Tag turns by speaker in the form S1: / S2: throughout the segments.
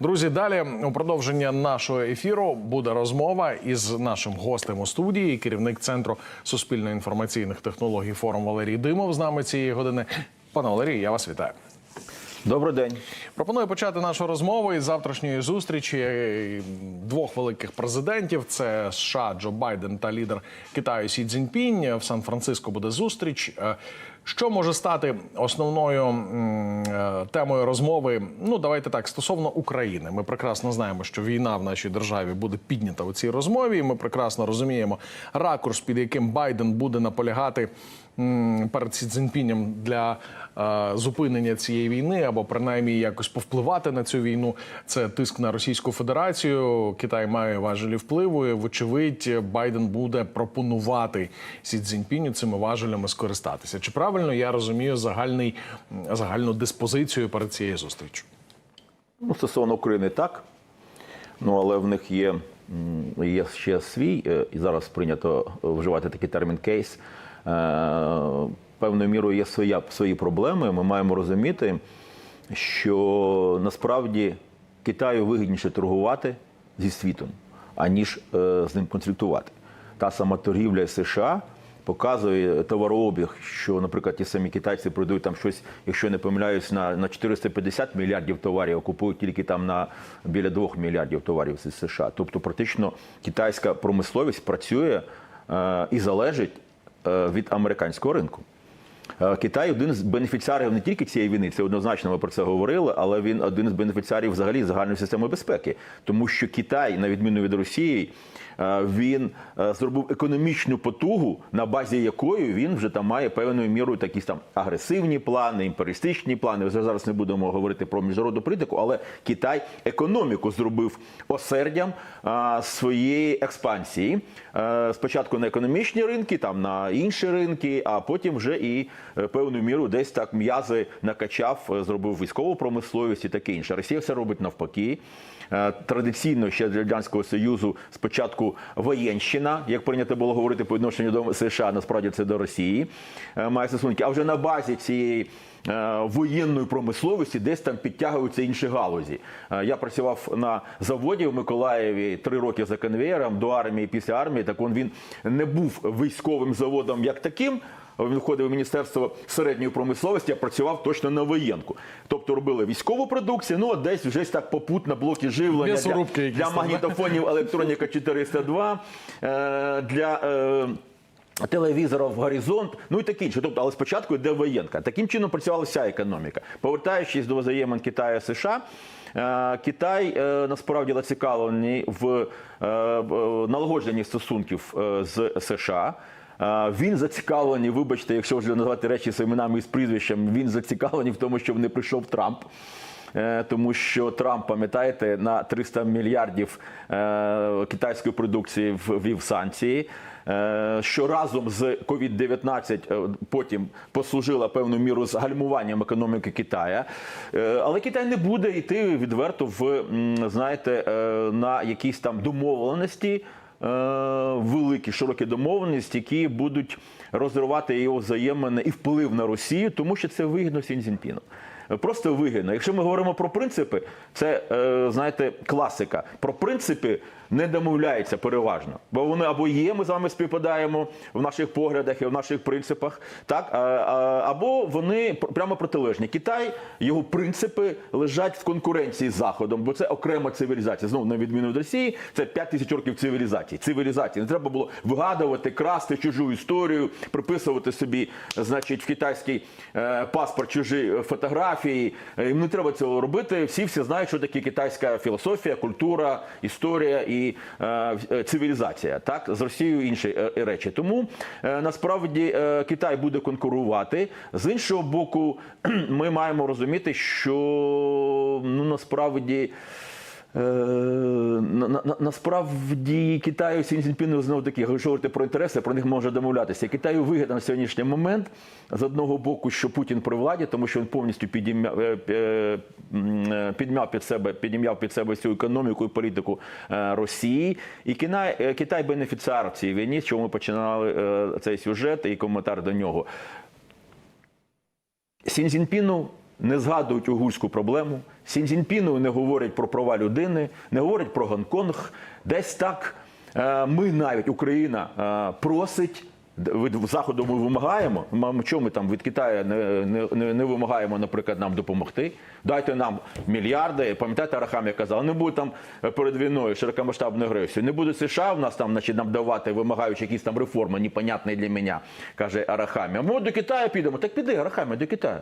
S1: Друзі, далі у продовження нашого ефіру буде розмова із нашим гостем у студії, керівник центру суспільно-інформаційних технологій форум Валерій Димов з нами цієї години. Пане Валерій, я вас вітаю.
S2: Добрий день.
S1: Пропоную почати нашу розмову із завтрашньої зустрічі е, двох великих президентів: це США Джо Байден та лідер Китаю Сі Цзіньпінь. В Сан-Франциско буде зустріч. Що може стати основною е, темою розмови? Ну давайте так стосовно України. Ми прекрасно знаємо, що війна в нашій державі буде піднята у цій розмові. Ми прекрасно розуміємо ракурс, під яким Байден буде наполягати перед Сі Цзіньпінем для е, зупинення цієї війни або принаймні якось повпливати на цю війну. Це тиск на Російську Федерацію. Китай має важелі впливу. і, Вочевидь, Байден буде пропонувати Сі Цзіньпіню цими важелями скористатися. Чи правильно я розумію загальний загальну диспозицію перед цією зустрічю?
S2: Ну, стосовно України так. Ну, але в них є, є ще свій, е, і зараз прийнято вживати такий термін кейс. Е, Певною мірою є своя, свої проблеми. Ми маємо розуміти, що насправді Китаю вигідніше торгувати зі світом, аніж е, з ним конфліктувати. Та сама торгівля США показує товарообіг, що, наприклад, ті самі китайці продають там щось, якщо не помиляюсь, на, на 450 мільярдів товарів, а купують тільки там на біля 2 мільярдів товарів з США. Тобто, практично китайська промисловість працює е, і залежить від американського ринку. Е, Китай один з бенефіціарів не тільки цієї війни, це однозначно ми про це говорили, але він один з бенефіціарів взагалі загальної системи безпеки, тому що Китай, на відміну від Росії, е, він е, зробив економічну потугу, на базі якої він вже там має певною мірою такі там агресивні плани, імперіалістичні плани. Вже зараз не будемо говорити про міжнародну політику, але Китай економіку зробив осердям своєї експансії. Спочатку на економічні ринки, там на інші ринки, а потім вже і певною мірою десь так м'язи накачав, е, зробив військову промисловість і таке інше. Росія все робить навпаки. Е, Традиційно ще з радянського союзу спочатку воєнщина, як прийнято було говорити по відношенню до США, насправді це до Росії е, має стосунки. А вже на базі цієї е, воєнної промисловості десь там підтягуються інші галузі. Е, Я працював на заводі в Миколаєві три роки за конвеєром до армії, після армії. Так он він не був військовим заводом як таким. Він входив у міністерство середньої промисловості, а працював точно на воєнку. Тобто робили військову продукцію, ну а десь вже так попутно блоки живлення для, для магнітофонів електроніка 402, е, для. Е, Телевізорів горизонт, ну і таке інше. Тобто, але спочатку йде воєнка. Таким чином працювала вся економіка. Повертаючись до взаємин Китаю і США, е, Китай насправді зацікавлений в налагодженні стосунків з США. Він зацікавлений, вибачте, якщо вже називати речі своїми іменами і з прізвищем, він зацікавлений в тому, щоб не прийшов Трамп. Е, Тому що Трамп, пам'ятаєте, на 300 мільярдів е, китайської продукції ввів санкції, е, що разом з COVID-19 е, потім послужила певну міру з гальмуванням економіки Китая. Але Китай не буде йти відверто в знаєте, на якісь там домовленості. Е, Великі широкі домовленості, які будуть розривати його взаємини і вплив на Росію, тому що це вигідно Сі Цзіньпіну. Просто вигідно. Якщо ми говоримо про принципи, це е, знаєте класика. Про принципи не домовляється переважно, бо вони або є, ми з вами співпадаємо в наших поглядах і в наших принципах, так або вони прямо протилежні. Китай його принципи лежать в конкуренції з Заходом, бо це окрема цивілізація. Знову на відміну від Росії, це 5 тисяч років цивілізації. Цивілізації не треба було вигадувати, красти чужу історію, приписувати собі, значить, в китайський е, паспорт чужі фотографії. Е, Їм не треба цього робити. Всі всі знають, що таке китайська філософія, культура, історія і е, е, цивілізація. Так з Росією інші е, речі. Тому е, насправді е, Китай буде конкурувати. З іншого боку, ми маємо розуміти, що ну насправді. Е, на, на, насправді Китаю Сі знову таки, говорити про інтереси, про них може домовлятися. Китаю вигідно на сьогоднішній момент з одного боку, що Путін при владі, тому що він повністю підім'яв е, е, підмяв під себе, підім'яв під себе всю економіку і політику Росії. І Китай, Китай бенефіціар в цій війні, з чого ми починали цей сюжет і коментар до нього. Сінь Цзіньпіну не згадують угурську проблему. Сінзінпіну не говорять про права людини, не говорять про Гонконг. Десь так е, ми навіть Україна е, просить. Від заходу ми вимагаємо. Чому ми там від Китаю не, не, не, не вимагаємо, наприклад, нам допомогти? Дайте нам мільярди. Пам'ятаєте, Арахамія казав, не буде там е, перед війною широкомасштабної агресії. Не буде США в нас там, значить, нам давати, вимагаючи якісь там реформи, непонятні для мене, каже Арахамія. Ми до Китаю підемо. Так піди, Арахамія, до Китаю.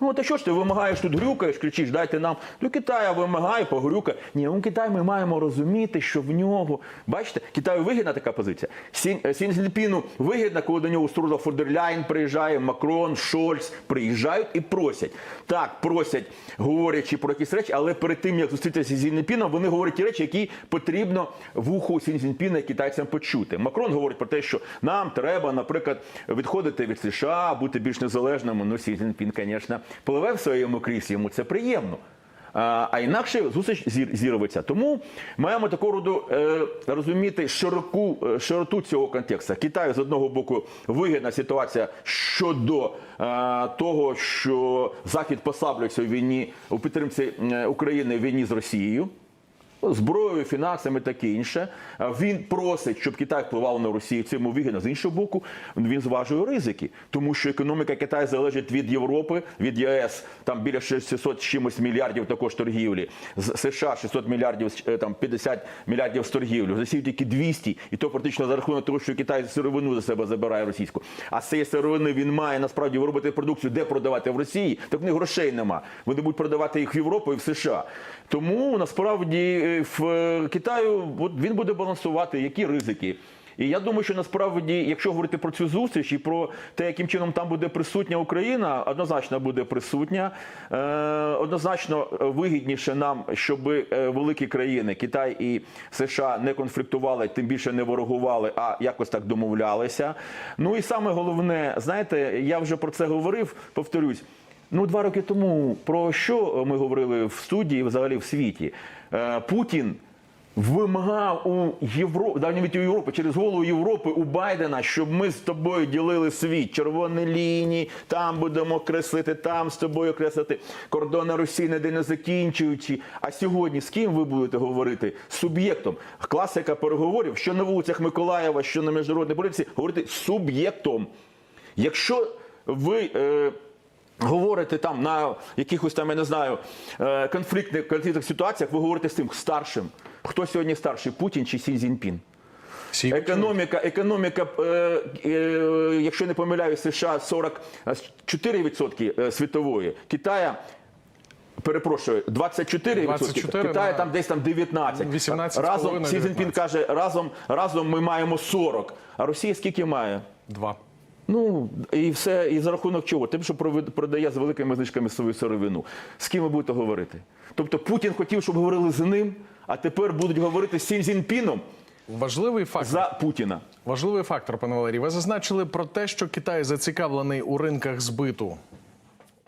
S2: Ну, та що ж ти вимагаєш тут грюкаєш, кричиш, дайте нам до Китаю вимагай, погрюкай. Ні, у Китай ми маємо розуміти, що в нього, бачите, Китаю вигідна така позиція. Сін, е, вигідна, коли до нього Стурла Фондерляйн приїжджає, Макрон, Шольц приїжджають і просять. Так, просять, говорячи про якісь речі, але перед тим, як зустрітися з Цзіньпіном, вони говорять ті речі, які потрібно вуху Сін Цзіньпіна і китайцям почути. Макрон говорить про те, що нам треба, наприклад, відходити від США, бути більш незалежними. Ну, Сі Цзіньпін, звісно, пливе в своєму кріслі, йому це приємно. А, інакше зустріч зір, зірветься. Тому маємо такого роду е, розуміти широку, е, широту цього контексту. Китаю з одного боку вигідна ситуація щодо е, того, що Захід послаблюється у війні у підтримці е, України в війні з Росією зброєю, фінансами, таке інше. Він просить, щоб Китай впливав на Росію. Йому вигідно. З іншого боку, він зважує ризики, тому що економіка Китаю залежить від Європи, від ЄС. Там біля 600 чимось мільярдів також торгівлі. З США 600 мільярдів, е, там 50 мільярдів з торгівлі. З Росії тільки 200. І то практично за рахунок того, що Китай сировину за себе забирає російську. А з цієї сировини він має насправді виробити продукцію, де продавати в Росії. Так в них грошей нема. Вони будуть продавати їх в Європу і в США. Тому насправді в е, Китаю от він буде балансувати, які ризики. І я думаю, що насправді, якщо говорити про цю зустріч і про те, яким чином там буде присутня Україна, однозначно буде присутня. Е, однозначно вигідніше нам, щоб е, великі країни Китай і США не конфліктували, тим більше не ворогували, а якось так домовлялися. Ну і саме головне, знаєте, я вже про це говорив, повторюсь. Ну, два роки тому про що ми говорили в студії, взагалі в світі? Е, Путін вимагав у Європи, навіть у Європи, через голову Європи у Байдена, щоб ми з тобою ділили світ, червоні лінії, там будемо креслити, там з тобою креслити, кордони Росії ніде не закінчуючи. А сьогодні з ким ви будете говорити? З суб'єктом. Класика переговорів, що на вулицях Миколаєва, що на міжнародній поліції, говорити суб'єктом. Якщо ви. Е, Говорите там на якихось там, я не знаю, е, конфліктних, конфліктних ситуаціях, ви говорите з тим старшим. Хто сьогодні старший, Путін чи Сі Цзіньпін?
S1: Всі
S2: Економіка, економіка, е, е, якщо не помиляюсь, США 44% світової, Китая. Перепрошую, 24%,
S1: 24,
S2: Китаю
S1: да.
S2: там десь там 19.
S1: 18,5,
S2: разом Сі Цзіньпін каже, разом, разом ми маємо 40. А Росія скільки має?
S1: два.
S2: Ну і все, і за рахунок чого? Тим, що продає з великими знижками свою сировину. З ким ви будете говорити? Тобто Путін хотів, щоб говорили з ним, а тепер будуть говорити з Сім Зінпіном.
S1: Важливий фактор.
S2: за Путіна.
S1: Важливий фактор, пане Валерій. Ви зазначили про те, що Китай зацікавлений у ринках збиту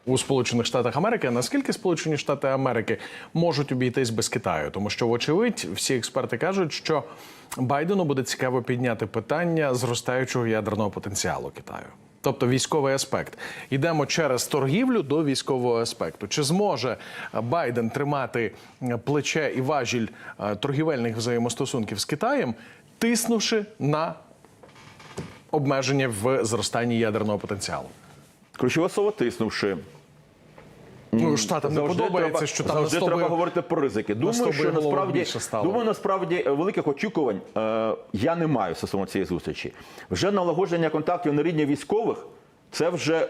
S1: у Сполучених Штатах Америки. Наскільки Сполучені Штати Америки можуть обійтись без Китаю? Тому що, вочевидь, всі експерти кажуть, що Байдену буде цікаво підняти питання зростаючого ядерного потенціалу Китаю. Тобто військовий аспект. Йдемо через торгівлю до військового аспекту. Чи зможе Байден тримати плече і важіль е, торгівельних взаємостосунків з Китаєм, тиснувши на обмеження в зростанні ядерного потенціалу?
S2: Ключове слово тиснувши.
S1: Ну, штатам не подобається,
S2: треба,
S1: що там
S2: завжди
S1: на 100
S2: треба
S1: би-
S2: говорити про ризики. Думаю,
S1: 100
S2: що насправді думаю, насправді е, великих очікувань е, я не маю стосовно цієї зустрічі. Вже налагодження контактів на рівні військових це вже.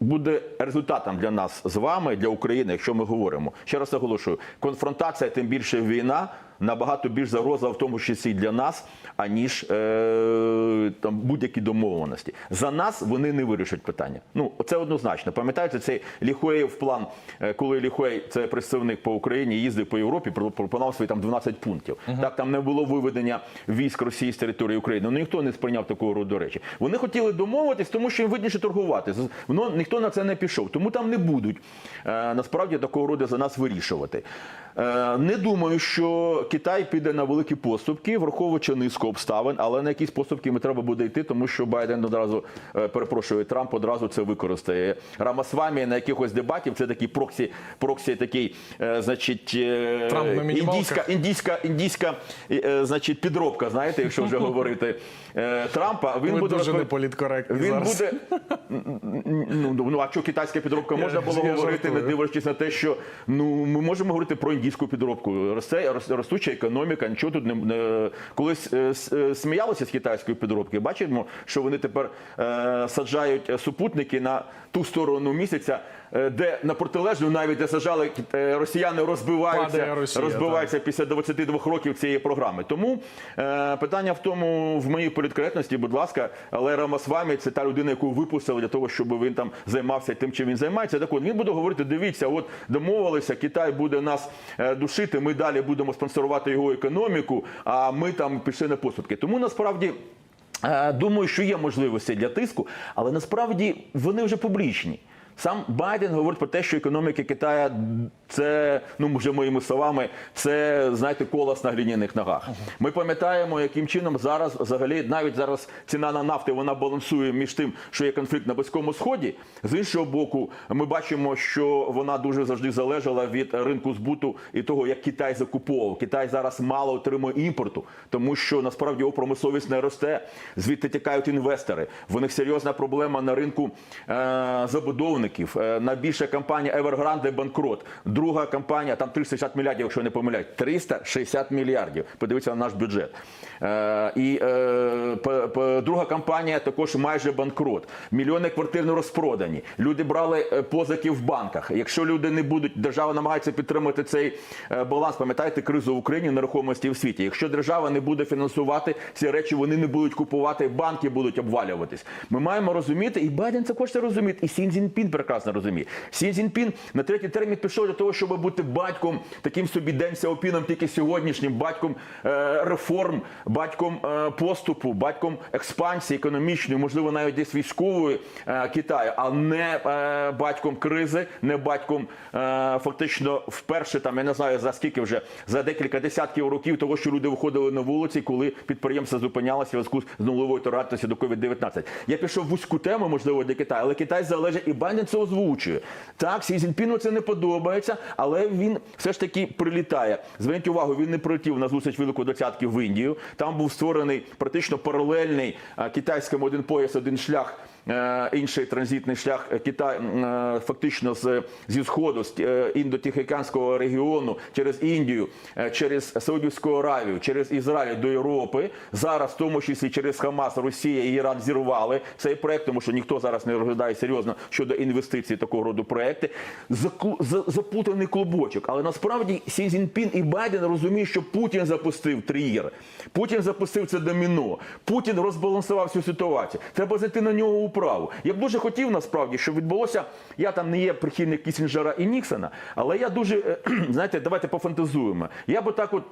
S2: Буде результатом для нас з вами, для України, якщо ми говоримо. Ще раз наголошую, конфронтація, тим більше війна, набагато більш загроза, в тому числі для нас, аніж е, там будь-які домовленості. За нас вони не вирішать питання. Ну це однозначно. Пам'ятаєте, цей Ліхуєєв план, е, коли Ліхуей, це представник по Україні, їздив по Європі, про- пропонував свої там 12 пунктів. Так там не було виведення військ Росії з території України. Ну ніхто не сприйняв такого роду речі. Вони хотіли домовитись, тому що їм вигідніше торгувати. Воно ніхто на це не пішов. Тому там не будуть е, насправді такого роду за нас вирішувати. Е, Не думаю, що Китай піде на великі поступки, враховуючи низку обставин, але на якісь поступки ми треба буде йти, тому що Байден одразу е, перепрошую, Трамп одразу це використає. Рамасвамі на якихось дебатів це такий проксі, проксі такий, е, значить,
S1: Трамп на
S2: індійська, індійська, індійська, значить, підробка. Знаєте, якщо вже говорити Трампа, він
S1: Ви
S2: буде
S1: дуже неполіткоректні
S2: Він
S1: зараз.
S2: буде ну, ну а що китайська підробка можна було
S1: я
S2: говорити, не дивлячись на те, що ну ми можемо говорити про індійську підробку. Росте рос- ростуча економіка, нічого тут не, колись е, е, сміялися з китайської підробки. Бачимо, що вони тепер е, саджають е, супутники на ту сторону місяця. Е, Де на протилежну, навіть де саджали е, росіяни, розбиваються,
S1: Росія,
S2: розбиваються після 22 років цієї програми. Тому е, питання в тому, в моїй політкоректності, будь ласка, але Рамасвамі це та людина, яку випустили для того, щоб він там займався тим, чим він займається. Так от він буде говорити: дивіться, от домовилися, Китай буде нас е, душити. Ми далі будемо спонсорувати його економіку, а ми там пішли на поступки. Тому насправді. Думаю, що є можливості для тиску, але насправді вони вже публічні. Сам Байден говорить про те, що економіка Китаю це, ну вже моїми словами, це знаєте, колос на глиняних ногах. Ми пам'ятаємо, яким чином зараз, взагалі, навіть зараз ціна на нафти вона балансує між тим, що є конфлікт на Близькому Сході. З іншого боку, ми бачимо, що вона дуже завжди залежала від ринку збуту і того, як Китай закуповував. Китай зараз мало отримує імпорту, тому що насправді його промисловість не росте. Звідти тікають інвестори. В них серйозна проблема на ринку е, забудовників. Е, найбільша компанія Evergrande банкрот. Друга компанія, там 360 мільярдів, якщо не помиляюсь. 360 мільярдів. Подивіться на наш бюджет. Е, і е, друга компанія також майже банкрот. Мільйони квартир не розпродані. Люди брали позики в банках. Якщо люди не будуть, держава намагається підтримати цей баланс. Пам'ятаєте кризу в Україні нерухомості в світі. Якщо держава не буде фінансувати ці речі, вони не будуть купувати, банки будуть обвалюватись. Ми маємо розуміти, і Байден також це розуміє, і Сін Цзіньпін прекрасно розуміє. Сін Цзіньпін на третій термін пішов для того, щоб бути батьком, таким собі Ден Сяопіном, тільки сьогоднішнім, батьком е, реформ, батьком е, поступу, батьком експансії економічної, можливо, навіть десь військової е, Китаю, а не е, батьком кризи, не батьком е, фактично вперше там, я не знаю за скільки вже за декілька десятків років того, що люди виходили на вулиці, коли підприємства зупинялися в зв'язку з нульовою толерантністю до COVID-19. Я пішов вузьку тему, можливо, для Китаю, але Китай залежить і Байден це озвучує. Так, Сі Зіньпіну це не подобається, але він все ж таки прилітає. Зверніть увагу, він не прилетів на зустріч Великої Двадцятки в Індію. Там був створений практично паралельний китайському один пояс, один шлях. Е, Інший транзитний шлях е, Китай е, фактично з зі сходу з індотихоокеанського регіону через Індію, через Саудівську Аравію, через Ізраїль до Європи. Зараз, в тому числі через Хамас, Росія і Іран зірвали цей проект, тому що ніхто зараз не розглядає серйозно щодо інвестицій такого роду проекти. Заку- за- Заплутаний клубочок. Але насправді Сі Цзіньпін і Байден розуміють, що Путін запустив тригер. Путін запустив це доміно. Путін розбалансував всю ситуацію. Треба зайти на нього управу. Я б дуже хотів насправді, щоб відбулося. Я там не є прихильник Кісінджера і Ніксона, але я дуже е, знаєте, давайте пофантазуємо. Я би так от.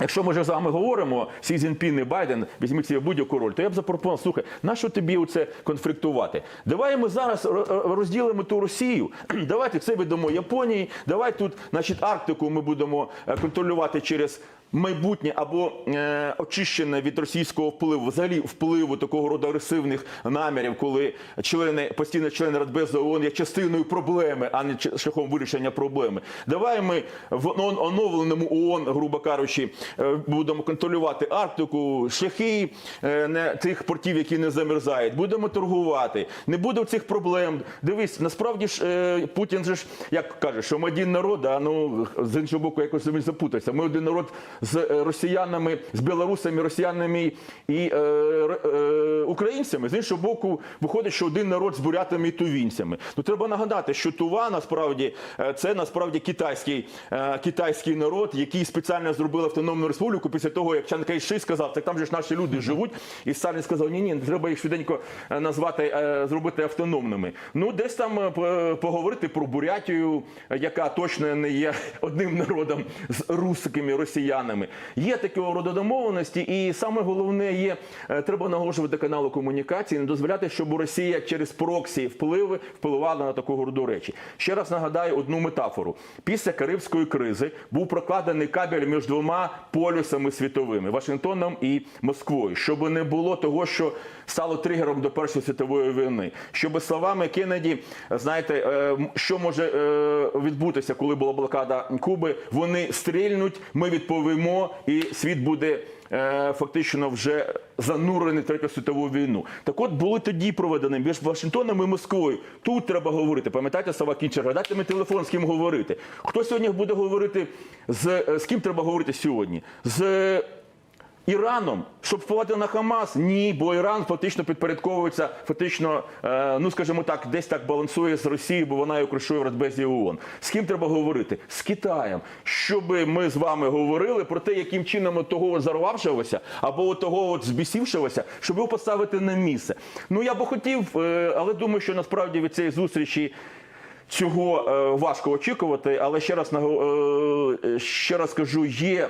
S2: Якщо ми вже з вами говоримо, Сі Цзіньпін і Байден, візьміть собі будь-яку роль, то я б запропонував, слухай, нащо тобі оце конфліктувати? Давай ми зараз ро- ро- розділимо ту Росію. Давайте це віддамо Японії. Давай тут, значить, Арктику ми будемо е, контролювати через. Майбутнє або е, очищене від російського впливу, взагалі впливу такого роду агресивних намірів, коли члени постійно члени Радбезу ООН є частиною проблеми, а не шляхом вирішення проблеми. Давай ми в оновленому ООН, грубо кажучи, е, будемо контролювати Арктику, шляхи е, не тих портів, які не замерзають. Будемо торгувати. Не буде цих проблем. Дивись, насправді ж е, Путін же ж як каже, що ми один народ, а ну з іншого боку, якось запутався. Ми один народ з е, росіянами, з білорусами, росіянами і е, е, українцями. З іншого боку, виходить, що один народ з бурятами і тувінцями. Ну треба нагадати, що Тува насправді е, це насправді китайський, е, китайський народ, який спеціально зробив автономну республіку після того, як Чан Кайши сказав, так там же ж наші люди живуть. І Сталін сказав, ні, ні, треба їх швиденько е, назвати, е, зробити автономними. Ну, десь там по- поговорити про Бурятію, яка точно не є одним народом з русскими росіянами. Росіянами. Є такого роду домовленості, і саме головне є, е, треба наголошувати канали комунікації, не дозволяти, щоб Росія через проксі впливи впливала на такого роду речі. Ще раз нагадаю одну метафору: після Карибської кризи був прокладений кабель між двома полюсами світовими Вашингтоном і Москвою, щоб не було того, що стало тригером до Першої світової війни. Щоб словами Кеннеді, знаєте, е, що може е, відбутися, коли була блокада Куби? Вони стрільнуть, ми відповімо, і світ буде. е, Фактично вже занурений в третю світову війну. Так от були тоді проведені між Вашингтоном і Москвою. Тут треба говорити. Пам'ятаєте слова Кінчера? Дайте мені телефон, з ким говорити. Хто сьогодні буде говорити з, е, з ким треба говорити сьогодні? З Іраном, щоб впливати на Хамас? Ні, бо Іран фактично підпорядковується, фактично, е, ну скажімо так, десь так балансує з Росією, бо вона його кришує в Радбезі ООН. З ким треба говорити? З Китаєм. Щоб ми з вами говорили про те, яким чином от того зарвавшогося або от того от збісівшогося, щоб його поставити на місце. Ну я би хотів, е, але думаю, що насправді від цієї зустрічі. Цього е, важко очікувати, але ще раз ще раз кажу, є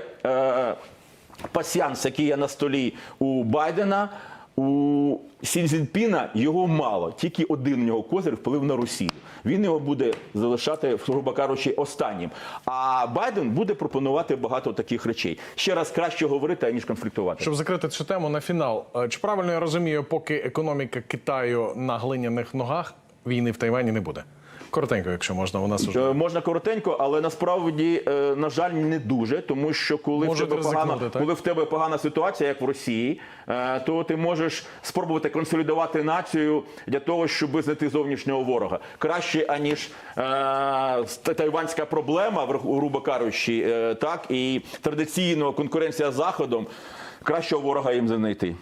S2: пасіанс, який є на столі у Байдена. У Сі Цзіньпіна його мало, тільки один у нього козир вплив на Росію. Він його буде залишати, грубо кажучи, останнім. А Байден буде пропонувати багато таких речей. Ще раз краще говорити, аніж конфліктувати.
S1: Щоб закрити цю тему на фінал, е, чи правильно я розумію, поки економіка Китаю на глиняних ногах, війни в Тайвані не буде? Коротенько, якщо можна, у нас уже.
S2: Е, Можна коротенько, але насправді, е, на жаль, не дуже, тому що коли в, тебе погана,
S1: так?
S2: коли в тебе погана ситуація, як в Росії, е, то ти можеш спробувати консолідувати націю для того, щоб знайти зовнішнього ворога. Краще, аніж е, тайванська проблема, грубо кажучи, е, так, і традиційно конкуренція з Заходом, кращого ворога їм знайти.